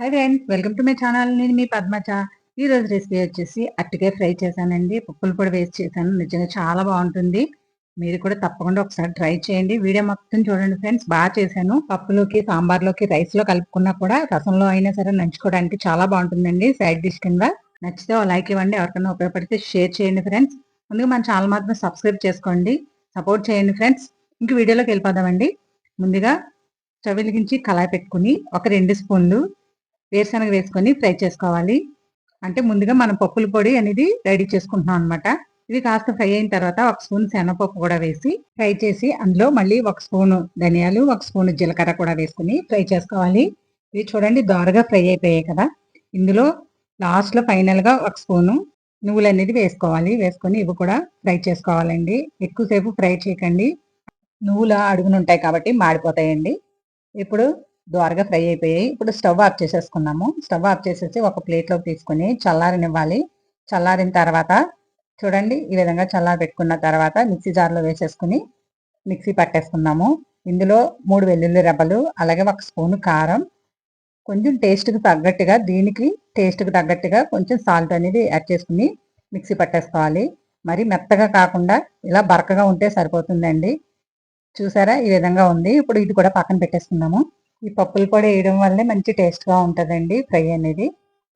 Hi friends welcome to my channel నేను మీ పద్మచ ఈ రోజు రెసిపీ వచ్చేసి అట్టికాయ ఫ్రై చేశానండి. పప్పులు కూడా వేస్ట్ చేశాను. నిజంగా చాలా బాగుంటుంది. మీరు కూడా తప్పకుండా ఒకసారి ట్రై చేయండి. వీడియో మొత్తం చూడండి ఫ్రెండ్స్ బాగా చేశాను. పప్పులోకి సాంబార్లోకి రైస్లో కలుపుకున్నా కూడా రసంలో అయినా సరే నంచుకోవడానికి చాలా బాగుంటుందండి సైడ్ డిష్ కింద. నచ్చితే లైక్ ఇవ్వండి. ఎవరికైనా ఉపయోగపడితే షేర్ చేయండి ఫ్రెండ్స్ ముందుగా మన ఛానల్ మాత్రం సబ్స్క్రైబ్ చేసుకోండి. సపోర్ట్ చేయండి ఫ్రెండ్స్ ఇంక వీడియోలోకి వెళ్ళిపోదామండి. ముందుగా స్టవ్ వెలిగించి కళాయి పెట్టుకుని ఒక రెండు స్పూన్లు వేరుశనగ వేసుకొని ఫ్రై చేసుకోవాలి. అంటే ముందుగా మనం పప్పుల పొడి అనేది రెడీ చేసుకుంటున్నాం అనమాట ఇవి కాస్త ఫ్రై అయిన తర్వాత ఒక స్పూన్ శనగపప్పు కూడా వేసి ఫ్రై చేసి అందులో మళ్ళీ ఒక స్పూన్ ధనియాలు ఒక స్పూన్ జీలకర్ర కూడా వేసుకుని ఫ్రై చేసుకోవాలి. ఇవి చూడండి దోరగా ఫ్రై అయిపోయాయి కదా. ఇందులో లాస్ట్లో ఫైనల్గా ఒక స్పూను నువ్వులు అనేది వేసుకోవాలి. వేసుకొని ఇవి కూడా ఫ్రై చేసుకోవాలండి. ఎక్కువసేపు ఫ్రై చేయకండి. నువ్వుల అడుగునుంటాయి కాబట్టి మాడిపోతాయండి. ఇప్పుడు ద్వారగా ఫ్రై అయిపోయాయి. ఇప్పుడు స్టవ్ ఆఫ్ చేసేసుకున్నాము. స్టవ్ ఆఫ్ చేసేసి ఒక ప్లేట్లోకి తీసుకుని చల్లారనివ్వాలి. చల్లారిన తర్వాత చూడండి ఈ విధంగా చల్లారి పెట్టుకున్న తర్వాత మిక్సీ జార్లో వేసేసుకుని మిక్సీ పట్టేసుకున్నాము. ఇందులో మూడు వెల్లుల్లి రెబ్బలు అలాగే ఒక స్పూన్ కారం. కొంచెం టేస్ట్కి తగ్గట్టుగా దీనికి టేస్ట్కి తగ్గట్టుగా కొంచెం సాల్ట్ అనేది యాడ్ చేసుకుని మిక్సీ పట్టేసుకోవాలి. మరి మెత్తగా కాకుండా ఇలా బరకగా ఉంటే సరిపోతుందండి. చూసారా? ఈ విధంగా ఉంది. ఇప్పుడు ఇది కూడా పక్కన పెట్టేసుకున్నాము. ఈ పప్పులు కూడా వేయడం వల్లే మంచి టేస్ట్గా ఉంటుందండి ఫ్రై అనేది.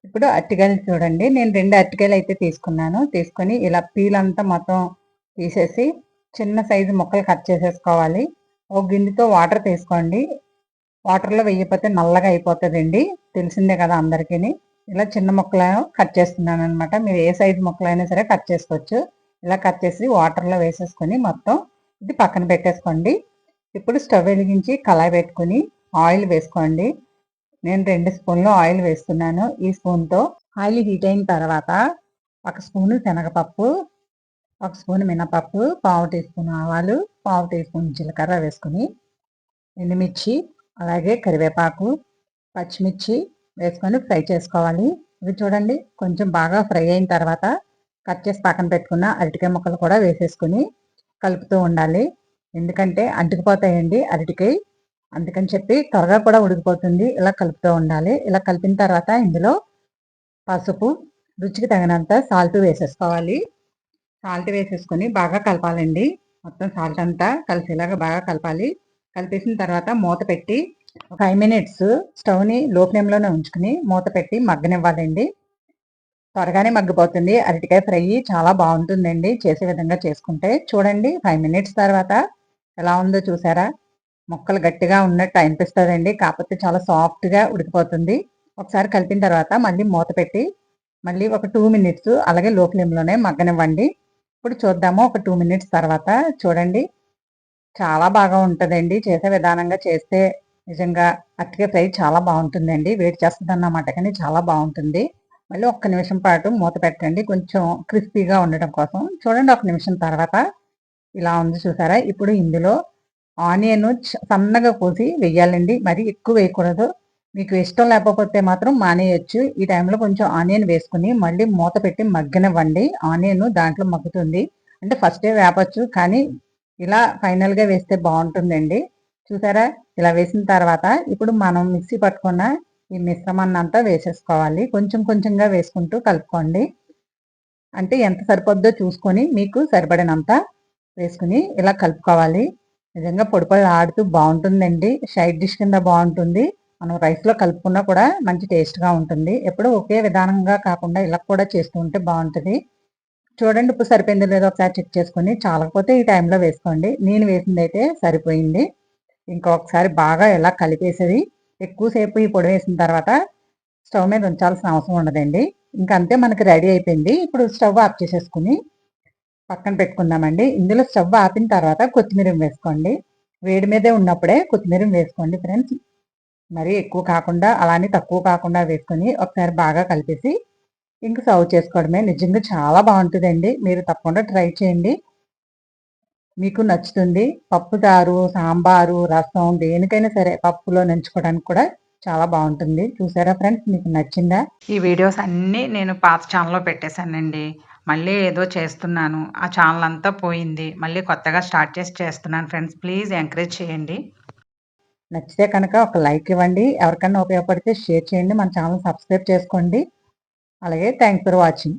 ఇప్పుడు అరటికాయలు చూడండి నేను రెండు అరటికాయలు అయితే తీసుకున్నాను. తీసుకొని ఇలా పీల్ అంతా మొత్తం తీసేసి చిన్న సైజు ముక్కలు కట్ చేసేసుకోవాలి. ఒక గిన్నెతో వాటర్ తీసుకోండి. వాటర్లో వేయకపోతే నల్లగా అయిపోతుందండి. తెలిసిందే కదా అందరికీ ఇలా చిన్న ముక్కలు కట్ చేస్తున్నాను అనమాట మీరు ఏ సైజు ముక్కలైనా సరే కట్ చేసుకోవచ్చు. ఇలా కట్ చేసి వాటర్లో వేసేసుకొని మొత్తం ఇది పక్కన పెట్టేసుకోండి. ఇప్పుడు స్టవ్ వెలిగించి కళాయి పెట్టుకుని ఆయిల్ వేసుకోండి. నేను రెండు స్పూన్లు ఆయిల్ వేస్తున్నాను. ఈ స్పూన్తో ఆయిల్ హీట్ అయిన తర్వాత ఒక స్పూన్ శనగపప్పు ఒక స్పూన్ మినపప్పు పావు టీ స్పూన్ ఆవాలు పావు టీ స్పూన్ జీలకర్ర వేసుకుని ఎండుమిర్చి అలాగే కరివేపాకు పచ్చిమిర్చి వేసుకొని ఫ్రై చేసుకోవాలి. ఇవి చూడండి కొంచెం బాగా ఫ్రై అయిన తర్వాత కట్ చేసి పక్కన పెట్టుకున్న అరటికాయ ముక్కలు కూడా వేసేసుకుని కలుపుతూ ఉండాలి. ఎందుకంటే అంటుకుపోతాయండి అరటికాయ. అందుకని చెప్పి త్వరగా కూడా ఉడికిపోతుంది. ఇలా కలుపుతూ ఉండాలి. ఇలా కలిపిన తర్వాత ఇందులో పసుపు రుచికి తగినంత సాల్ట్ వేసేసుకోవాలి. సాల్ట్ వేసేసుకొని బాగా కలపాలండి. మొత్తం సాల్ట్ అంతా కలిసేలాగా బాగా కలపాలి. కలిపేసిన తర్వాత మూత పెట్టి ఒక ఫైవ్ మినిట్స్ స్టవ్ని లో ఫ్లేమ్లోనే ఉంచుకుని మూత పెట్టి మగ్గనివ్వాలండి. త్వరగానే మగ్గిపోతుంది. అరటికాయ ఫ్రై చాలా బాగుంటుందండి. చేసే విధంగా చేసుకుంటే. చూడండి ఫైవ్ మినిట్స్ తర్వాత ఎలా ఉందో చూసారా? ముక్కలు గట్టిగా ఉన్నట్టు అనిపిస్తుందండి. కాకపోతే చాలా సాఫ్ట్గా ఉడికిపోతుంది. ఒకసారి కలిపిన తర్వాత మళ్ళీ మూత పెట్టి మళ్ళీ ఒక టూ మినిట్స్ అలాగే లో ఫ్లేమ్లోనే మగ్గనివ్వండి. ఇప్పుడు చూద్దాము ఒక టూ మినిట్స్ తర్వాత చూడండి. చాలా బాగా ఉంటుందండి. చేసే విధానంగా చేస్తే నిజంగా అట్టిగా ఫ్రై చాలా బాగుంటుందండి. వేడి చేస్తుంది అన్నమాట కానీ చాలా బాగుంటుంది. మళ్ళీ ఒక్క నిమిషం పాటు మూత పెట్టండి. కొంచెం క్రిస్పీగా ఉండటం కోసం. చూడండి ఒక నిమిషం తర్వాత ఇలా ఉంది చూసారా? ఇప్పుడు ఇందులో ఆనియన్ సన్నగా కోసి వేయాలండి మరి ఎక్కువ వేయకూడదు. మీకు ఇష్టం లేకపోతే మాత్రం మానేయచ్చు. ఈ టైంలో కొంచెం ఆనియన్ వేసుకుని మళ్ళీ మూత పెట్టి మగ్గనివ్వండి. ఆనియన్ దాంట్లో మగ్గుతుంది. అంటే ఫస్టే వేపచ్చు కానీ ఇలా ఫైనల్గా వేస్తే బాగుంటుందండి. చూసారా? ఇలా వేసిన తర్వాత ఇప్పుడు మనం మిక్సీ పట్టుకున్న ఈ మిశ్రమాన్ని అంతా వేసేసుకోవాలి. కొంచెం కొంచెంగా వేసుకుంటూ కలుపుకోండి. అంటే ఎంత సరిపోద్దో చూసుకొని మీకు సరిపడినంత వేసుకుని ఇలా కలుపుకోవాలి. నిజంగా పొడి ఆడుతూ బాగుంటుందండి. సైడ్ డిష్ కింద బాగుంటుంది. మనం రైస్లో కలుపుకున్నా కూడా మంచి టేస్ట్గా ఉంటుంది. ఎప్పుడు ఒకే విధానంగా కాకుండా ఇలా కూడా చేస్తూ ఉంటే బాగుంటుంది. చూడండి ఇప్పుడు సరిపోయిందో లేదో ఒకసారి చెక్ చేసుకొని చాలకపోతే ఈ టైంలో వేసుకోండి. నేను వేసింది అయితే సరిపోయింది. ఇంకొకసారి బాగా ఇలా కలిపేసేది ఎక్కువసేపు ఈ పొడి వేసిన తర్వాత స్టవ్ మీద ఉంచాల్సిన అవసరం ఉండదండి. ఇంకంతే మనకి రెడీ అయిపోయింది. ఇప్పుడు స్టవ్ ఆఫ్ చేసేసుకుని పక్కన పెట్టుకుందామండి. ఇందులో స్టవ్ ఆపిన తర్వాత కొత్తిమీర వేసుకోండి. వేడి మీదే ఉన్నప్పుడే కొత్తిమీర వేసుకోండి ఫ్రెండ్స్. మరీ ఎక్కువ కాకుండా అలానే తక్కువ కాకుండా వేసుకొని ఒకసారి బాగా కలిపేసి ఇంక సర్వ్ చేసుకోవడమే. నిజంగా చాలా బాగుంటుందండి. మీరు తప్పకుండా ట్రై చేయండి. మీకు నచ్చుతుంది. పప్పు చారు సాంబారు రసం దేనికైనా సరే పప్పులో నంచుకోవడానికి కూడా చాలా బాగుంటుంది. చూసారా ఫ్రెండ్స్? మీకు నచ్చిందా? ఈ వీడియోస్ అన్నీ నేను పాత ఛానల్లో పెట్టేశానండి. మళ్ళీ ఏదో చేస్తున్నాను. ఆ ఛానల్ అంతా పోయింది. మళ్ళీ కొత్తగా స్టార్ట్ చేసి చేస్తున్నాను ఫ్రెండ్స్ ప్లీజ్ ఎంకరేజ్ చేయండి. నచ్చితే కనుక ఒక లైక్ ఇవ్వండి. ఎవరికైనా ఉపయోగపడితే షేర్ చేయండి. మన ఛానల్ సబ్స్క్రైబ్ చేసుకోండి. అలాగే థ్యాంక్స్ ఫర్ వాచింగ్